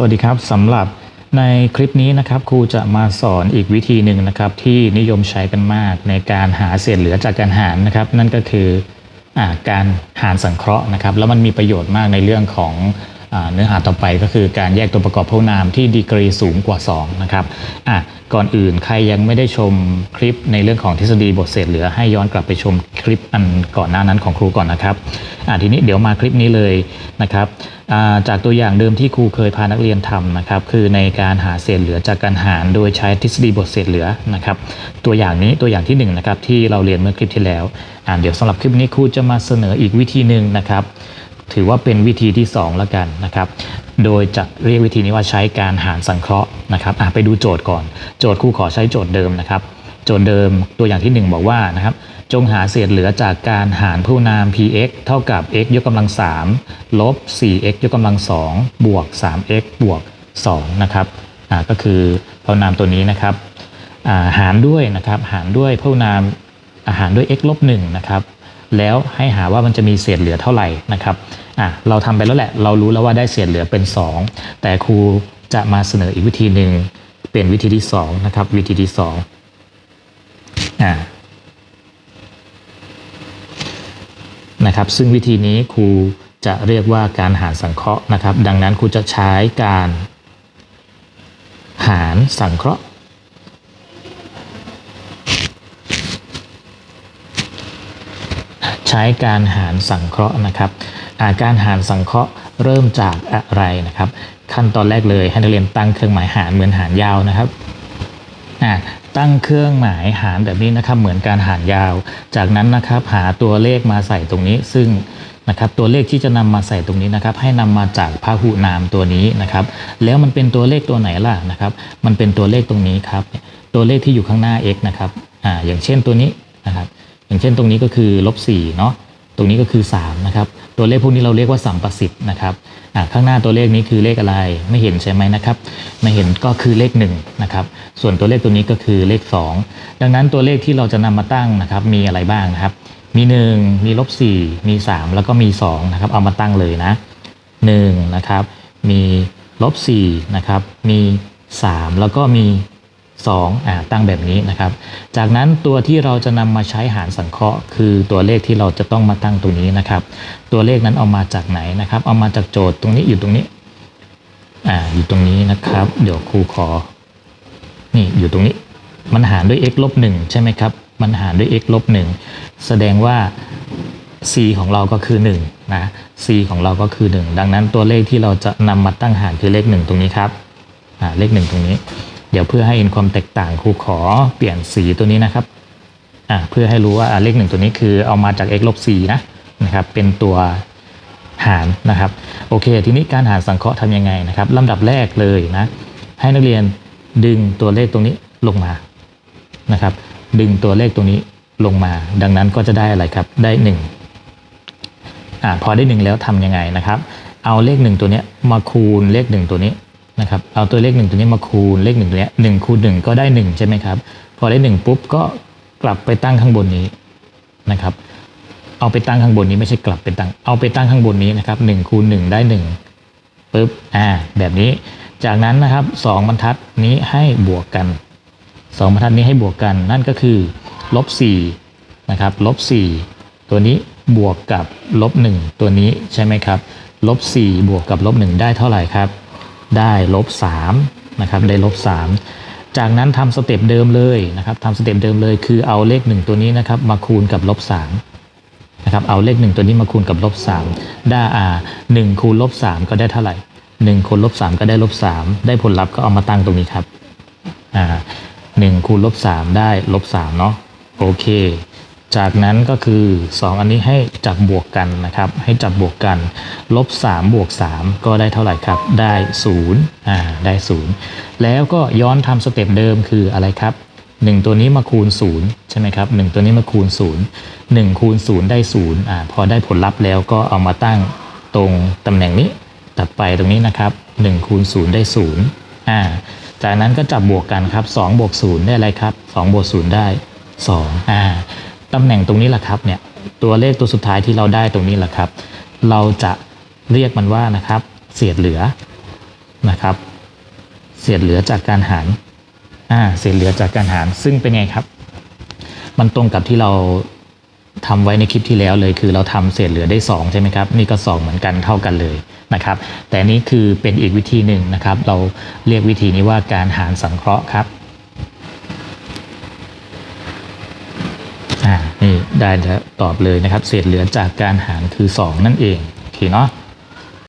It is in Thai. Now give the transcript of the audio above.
สวัสดีครับสำหรับในคลิปนี้นะครับครูจะมาสอนอีกวิธีหนึ่งนะครับ ที่นิยมใช้กันมากในการหาเศษเหลือจากการหารนะครับ นั่นก็คืออการหารสังเคราะห์นะครับ แล้วมันมีประโยชน์มากในเรื่องของ เนื้อหาต่อไปก็คือการแยกตัวประกอบพหุนามที่ดีกรีสูงกว่า 2 นะครับอะก่อนอื่นใครยังไม่ได้ชมคลิปในเรื่องของทฤษฎีบทเศษเหลือให้ย้อนกลับไปชมคลิปอันก่อนหน้านั้นของครูก่อนนะครับอะทีนี้เดี๋ยวมาคลิปนี้เลยนะครับจากตัวอย่างเดิมที่ครูเคยพานักเรียนทำนะครับคือในการหาเศษเหลือจากการหารโดยใช้ทฤษฎีบทเศษเหลือนะครับตัวอย่างนี้ตัวอย่างที่1นงนะครับที่เราเรียนเมื่อคลิปที่แล้วเดี๋ยวสำหรับคลิปนี้ครูจะมาเสนออีกวิธีหนึ่งนะครับ ถือว่าเป็นวิธีที่2แล้วกันนะครับ โดยจะเรียกวิธีนี้ว่าใช้การหารสังเคราะห์นะครับอะไปดูโจทย์ก่อน โจทย์ครูขอใช้โจทย์เดิมนะครับ โจทย์เดิมตัวอย่างที่ 1 บอกว่านะครับ จงหาเศษเหลือจากการหารพหุนาม px เท่ากับ x ยกกำลัง3ลบ 4x ยกกำลัง2บวก 3x บวก2นะครับอ่าก็คือพหุนามตัวนี้นะครับอ่าหารด้วยนะครับหารด้วยพหุนามอาหารด้วย x ลบ1นะครับ แล้วให้หาว่ามันจะมีเศษเหลือเท่าไหร่นะครับอะเราทำไปแล้วแหละเรารู้แล้วว่าได้เศษเหลือเป็น 2 แต่ครูจะมาเสนออีกวิธีหนึ่งเป็นวิธีที่2นะครับวิธีที่2อ่านะครับซึ่งวิธีนี้ครูจะเรียกว่าการหารสังเคราะห์นะครับ ดังนั้นครูจะใช้การหารสังเคราะห์ ใช้การหารสังเคราะห์นะครับาการหารสังเคราะห์เริ่มจากอะไรนะครับ ขั้นตอนแรกเลยให้นักเรียนตั้งเครื่องหมายหารเหมือนหารยาวนะครับตั้งเครื่องหมายหารแบบนี้นะครับเหมือนการหารยาว จากนั้นนะครับหาตัวเลขมาใส่ตรงนี้ซึ่งนะครับตัวเลขที่จะนำมาใส่ตรงนี้นะครับ ให้นำมาจากพหุนามตัวนี้นะครับ แล้วมันเป็นตัวเลขตัวไหนล่ะนะครับ มันเป็นตัวเลขตรงนี้ครับ ตัวเลขที่อยู่ข้างหน้า x นะครับอ่าอย่างเช่นตัวนี้นะครับ อย่างเช่นตรงนี้ก็คือลบ4เนาะตรงนี้ก็คือ3นะครับตัวเลขพวกนี้เราเรียกว่าสัมประสิทธิ์นะครับข้างหน้าตัวเลขนี้คือเลขอะไรไม่เห็นใช่ไหมนะครับไม่เห็นก็คือเลข1นะครับส่วนตัวเลขตัวนี้ก็คือเลข 2 ดังนั้นตัวเลขที่เราจะนำมาตั้งนะครับมีอะไรบ้างนะครับ มี 1 มีลบ4มี 3 แล้วก็มี2นะครับเอามาตั้งเลยนะ1นะครับมีลบ4นะครับมี 3 แล้วก็มี 2อ่าตั้งแบบนี้นะครับ จากนั้นตัวที่เราจะนำมาใช้หารสังเคราะห์ คือตัวเลขที่เราจะต้องมาตั้งตรงนี้นะครับ ตัวเลขนั้นเอามาจากไหนนะครับ เอามาจากโจทย์ตรงนี้อยู่ตรงนี้อ่าอยู่ตรงนี้นะครับ เดี๋ยวครูขอ นี่อยู่ตรงนี้ มันหารด้วย x ลบ1ใช่ไหมครับ มันหารด้วย x ลบ1แสดงว่า c ของเราก็คือ1นะ c ของเราก็คือ 1 ดังนั้นตัวเลขที่เราจะนำมาตั้งหารคือเลข 1 ตรงนี้ครับอ่าเลข 1 ตรงนี้ เดี๋ยวเพื่อให้เห็นความแตกต่างครูขอเปลี่ยนสีตัวนี้นะครับอ่าเพื่อให้รู้ว่าเลขหนึ่งตัวนี้คือเอามาจาก x ลบ4นะนะครับ เป็นตัวหารนะครับ โอเค ทีนี้การหารสังเคราะห์ทำยังไงนะครับลำดับแรกเลยนะ ให้นักเรียนดึงตัวเลขตรงนี้ลงมานะครับ ดึงตัวเลขตรงนี้ลงมา ดังนั้นก็จะได้อะไรครับ ได้1อ่าพอได้ 1 แล้วทำยังไงนะครับ เอาเลข 1 ตัวนี้มาคูณเลข 1 ตัวนี้ นะครับเอาตัวเลข1ตัวนี้มาคูณเลข1ตัวเนี้ย1คูณ1ก็ได้1ใช่ไหมครับพอได้1ปุ๊บก็กลับไปตั้งข้างบนนี้นะครับ เอาไปตั้งข้างบนนี้ไม่ใช่กลับไปตั้ง เอาไปตั้งข้างบนนี้นะครับ1คูณ1ได้1ปุ๊บอ่าแบบนี้จากนั้นนะครับ2บรรทัดนี้ให้บวกกัน2บรรทัดนี้ให้บวกกัน นั่นก็คือลบ4นะครับลบ4ตัวนี้บวกกับลบ1ตัวนี้ใช่ไหมครับลบ4บวกกับลบ1ได้เท่าไหร่ครับ ได้ลบ3นะครับได้ลบ3จากนั้นทำสเต็ปเดิมเลยนะครับทำสเต็ปเดิมเลยคือเอาเลข 1 ตัวนี้นะครับมาคูณกับลบ3นะครับเอาเลข 1 ตัวนี้มาคูณกับลบ3ได้อ่า1คูณลบ3ก็ได้เท่าไหร่1คูณลบ3ก็ได้ลบ3ได้ผลลัพธ์ก็เอามาตั้งตรงนี้ครับอ่าหนึ่งคูณลบสามได้ลบสามเนาะโอเค จากนั้นก็คือ 2 อันนี้ให้จับบวกกันนะครับ ให้จับบวกกัน ลบ 3 บวก 3 ก็ได้เท่าไหร่ครับ ได้0อ่าได้ 0 แล้วก็ย้อนทำสเต็ปเดิมคืออะไรครับ 1 ตัวนี้มาคูณ 0 ใช่ไหมครับ 1 ตัวนี้มาคูณ 0 1 คูณ 0 ได้0อ่าพอได้ผลลัพธ์แล้วก็เอามาตั้งตรงตำแหน่งนี้ตัดไปตรงนี้นะครับ1คูณ0ได้0อ่าจากนั้นก็จับบวกกันครับ2บวก0ได้อะไรครับ2บวก0ได้2อ่า ตำแหน่งตรงนี้แหละครับเนี่ยตัวเลขตัวสุดท้ายที่เราได้ตรงนี้แหละครับ เราจะเรียกมันว่านะครับเศษเหลือนะครับ เศษเหลือจากการหารอ่าเศษเหลือจากการหาร ซึ่งเป็นไงครับ มันตรงกับที่เราทำไว้ในคลิปที่แล้วเลยคือเราทำเศษเหลือได้ 2 ใช่ไหมครับ นี่ก็ 2 เหมือนกันเท่ากันเลยนะครับ แต่นนี้คือเป็นอีกวิธีหนึ่งนะครับ เราเรียกวิธีนี้ว่าการหารสังเคราะห์ครับอ่านี่ ได้แล้วตอบเลยนะครับ เศษเหลือจากการหารคือ 2 นั่นเอง โอเคเนาะ